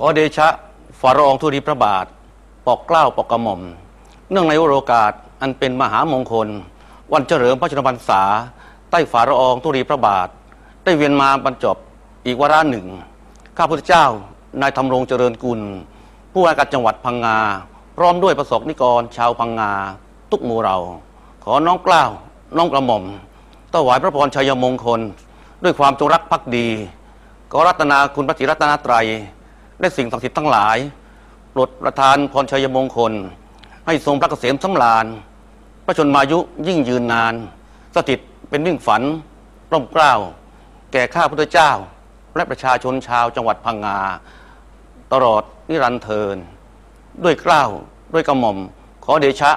ขอเดชะฝ่าละองธุลีพระบาท ปอกเกล้าปอกกระหม่อม เนื่องในวโรกาสอันเป็นมหามงคล วันเฉลิมพระชนมพรรษา ใต้ฝ่าละองธุลีพระบาท ได้เวียนมาบรรจบอีกวาระหนึ่ง ข้าพุทธเจ้านายธำรงเจริญกุล ผู้ว่าการจังหวัดพังงา พร้อมด้วยประสบนิกรชาวพังงา ทุกหมู่เรา ขอน้องกล้าวน้องกระหม่อมถวายพระพรชัยมงคล ด้วยความจงรักภักดี ขอรัตนาคุณพระศรีรัตนาไตรย และสิ่งศักดิ์สิทธิ์ทั้งหลายโปรดประทานพรชัยมงคล ให้ทรงพระเกษมสำราญ พระชนมายุยิ่งยืนนาน สถิตเป็นมิ่งฝัน ร่มเกล้า แก่ข้าพุทธเจ้า และประชาชนชาวจังหวัดพังงา ตลอดนิรันดร์เทิน ด้วยเกล้าวด้วยกระหม่อม ขอเดชะ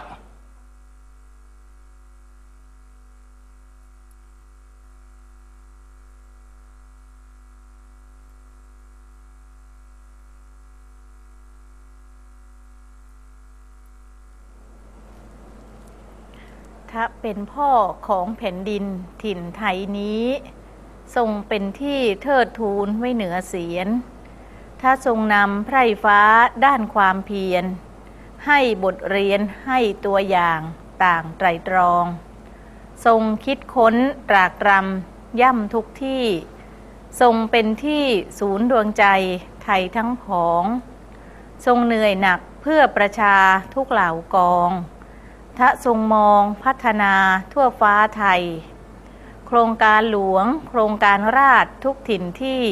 ถ้าเป็นพ่อของแผ่นดินถิ่นไทยนี้ ทรงเป็นที่เทิดทูนไว้เหนือเสียนถ้าทรงนำไพร่ฟ้าด้านความเพียร ให้บทเรียนให้ตัวอย่างต่างไตรตรอง ทรงคิดค้นตรากตรำย่ำทุกที่ ทรงเป็นที่ศูนย์ดวงใจไทยทั้งผอง ทรงเหนื่อยหนักเพื่อประชาทุกเหล่ากอง ทะทรงมองพัฒนาทั่วฟ้าไทย โครงการหลวง โครงการราชทุกถิ่นที่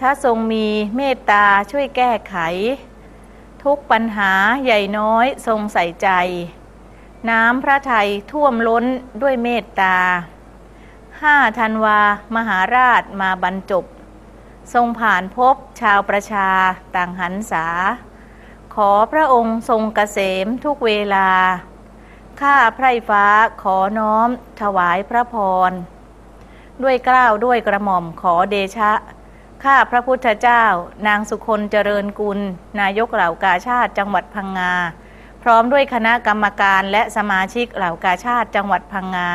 ถ้าทรงมีเมตตาช่วยแก้ไข ทุกปัญหาใหญ่น้อยทรงใส่ใจ น้ำพระไทยท่วมล้นด้วยเมตตาห้าธันวามหาราชมาบรรจบ ทรงผ่านพบชาวประชาต่างหันษา อพระองค์ทรงเกษมทุกเวลา ข้าไพร่ฟ้าขอน้อมถวายพระพร ด้วยเกล้าวด้วยกระหม่อมขอเดชะ ข้าพระพุทธเจ้า นางสุคนเจริญกุล นายกเหล่ากาชาติจังหวัดพังงา พร้อมด้วยคณะกรรมการและสมาชิกเหล่ากาชาติจังหวัดพังงา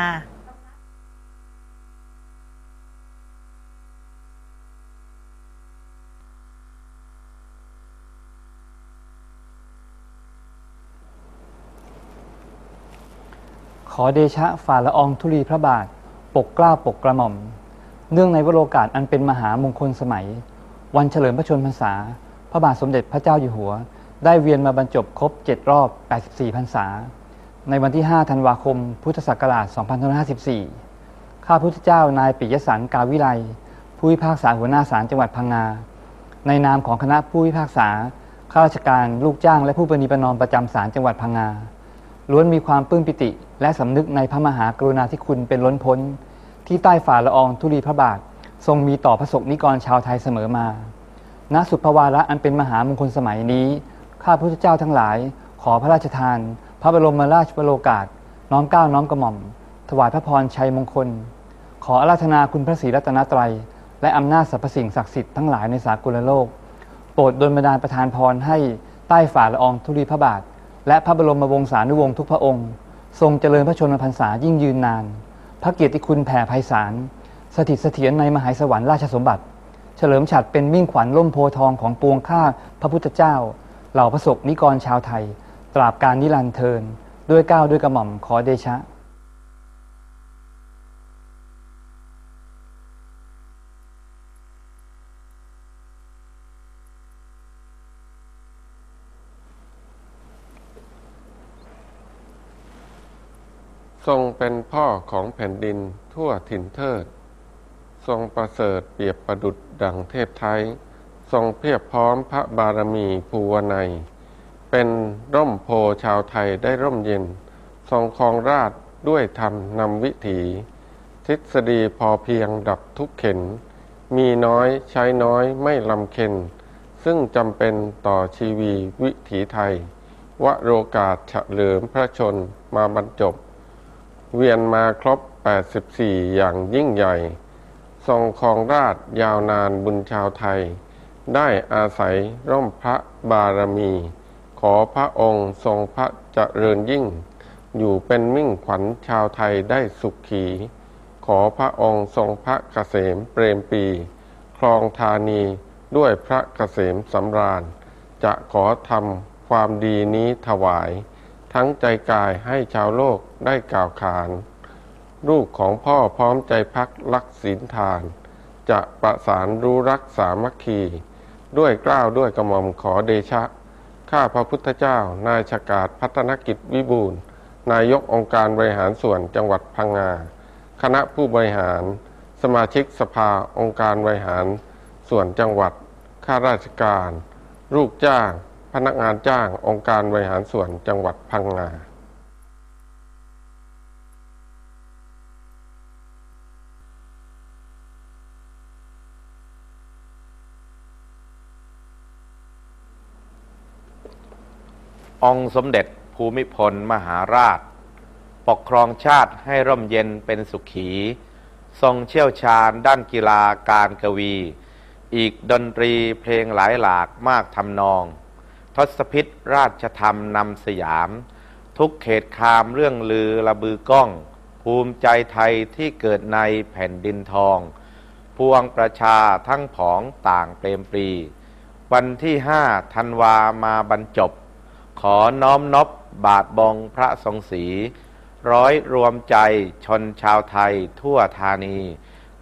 ขอเดชะฝ่าละอองธุลีพระบาท ปกเกล้าปกกระหม่อม เนื่องในวโรกาสอันเป็นมหามงคลสมัย วันเฉลิมพระชนมพรรษา พระบาทสมเด็จพระเจ้าอยู่หัว ได้เวียนมาบรรจบครบ 7 รอบ 84พรรษา ในวันที่ 5 ธันวาคม พุทธศักราช2554 ข้าพุทธเจ้านายปิยสันกาวิไล ผู้พิพากษาหัวหน้าศาลจังหวัดพังงา ในนามของคณะผู้พิพากษา ข้าราชการลูกจ้างและผู้ปฏิบัตินอมประจำศาลจังหวัดพังงา ล้วนมีความปลื้มปิติ และสำนึกในพระมหากรุณาธิคุณเป็นล้นพ้น ที่ใต้ฝ่าละอองธุลีพระบาท ทรงมีต่อพระสงฆ์นิกรชาวไทยเสมอมา ณสุภวาระอันเป็นมหามงคลสมัยนี้ ข้าพุทธเจ้าทั้งหลาย ขอพระราชทาน พระบรมราชวโรกาส น้อมเกล้าน้อมกระหม่อม ถวายพระพรชัยมงคล ขออาราธนาคุณพระศรีรัตนตรัย และอำนาจสรรพสิ่งศักดิ์สิทธิ์ทั้งหลายในสากลโลก โปรดดลบันดาลประทานพรให้ใต้ฝ่าละอองธุลีพระบาท และพระบรมวงศานุวงศ์ทุกพระองค์ ทรงเจริญพระชนมพรรษายิ่งยืนนาน พระเกียรติคุณแผ่ไพศาลสถิตเสถียรในมหาสวรรค์ราชสมบัติ เฉลิมฉัตรเป็นมิ่งขวัญล่มโพธทองของปวงข้าพระพุทธเจ้า เหล่าพระศกนิกรชาวไทย ตราบการนิรันดร์เทินด้วยก้าวด้วยกระหม่อมขอเดชะ ทรงเป็นพ่อของแผ่นดินทั่วถิ่นเทิด ทรงประเสริฐเปรียบประดุดดังเทพไทย ทรงเพียบพร้อมพระบารมีภูวนัย เป็นร่มโพชาวไทยได้ร่มเย็น ทรงครองราชด้วยธรรมนำวิถี ทฤษฎีพอเพียงดับทุกเข็น มีน้อยใช้น้อยไม่ลำเค็น ซึ่งจำเป็นต่อชีวีวิถีไทยวโรกาสเฉลิมพระชนมาบรรจบ เวียนมาครบ 84 อย่างยิ่งใหญ่ ทรงครองราชยาวนานบุญชาวไทย ได้อาศัยร่มพระบารมี ขอพระองค์ทรงพระเจริญยิ่ง อยู่เป็นมิ่งขวัญชาวไทยได้สุขขี ขอพระองค์ทรงพระเกษมเปรมปี ครองธานีด้วยพระเกษมสำราญ จะขอทำความดีนี้ถวาย ทั้งใจกายให้ชาวโลกได้กล่าวขาน ลูกของพ่อพร้อมใจพักรักศีลทาน จะประสานรู้รักสามัคคี ด้วยกล้าวด้วยกระหม่อมขอเดชะ ข้าพระพุทธเจ้า นายชกาดพัฒนกิจวิบูลนายกองค์การบริหารส่วนจังหวัดพังงา คณะผู้บริหาร สมาชิกสภาองค์การบริหาร ส่วนจังหวัด ข้าราชการ ลูกจ้าง พนักงานจ้างองค์การบริหารส่วนจังหวัดพังงา องสมเด็จภูมิพลมหาราช ปกครองชาติให้ร่มเย็นเป็นสุขี ทรงเชี่ยวชาญด้านกีฬาการกวี อีกดนตรีเพลงหลายหลากมากทำนอง ทศพิษราชธรรมนำสยาม ทุกเขตคามเรื่องลือระบือก้อง ภูมิใจไทยที่เกิดในแผ่นดินทอง พวงประชาทั้งผองต่างเปรมปรี วันที่ห้าธันวามาบรรจบ ขอน้อมนบบาทบองพระทรงศีร้อยรวมใจชนชาวไทยทั่วธานี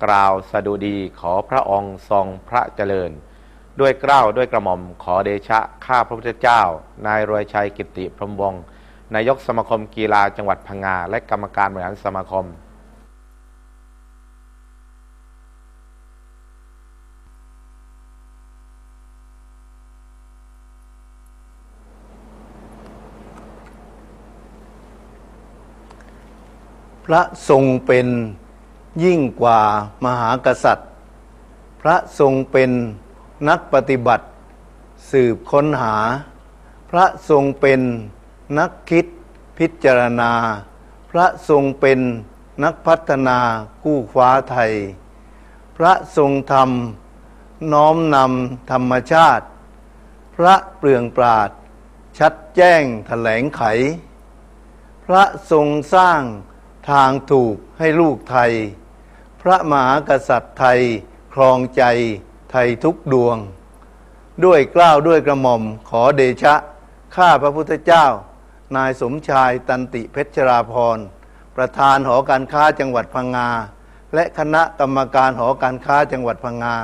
กล่าวสดุดีขอพระองค์ทรงพระเจริญ ด้วยเกล้าด้วยกระหม่อมขอเดชะข้าพระพุทธเจ้า นายรวยชัยกิติพรมวงศ์นายกสมาคมกีฬาจังหวัดพังงา และกรรมการบริหารสมาคม พระทรงเป็นยิ่งกว่ามหากษัตริย์ พระทรงเป็น นักปฏิบัติ สืบค้นหา พระทรงเป็นนักคิดพิจารณา พระทรงเป็นนักพัฒนาคู่คว้าไทย พระทรงธรรม น้อมนำธรรมชาติ พระเปลืองปราด ชัดแจ้งแถลงไข พระทรงสร้างทางถูกให้ลูกไทย พระมหากษัตริย์ไทยครองใจ ไทยทุกดวง ด้วยเกล้าวด้วยกระหม่อมขอเดชะ ข้าพระพุทธเจ้า นายสมชายตันติเพชรราพร ประธานหอการค้าจังหวัดพังงา และคณะกรรมการหอการค้าจังหวัดพังงา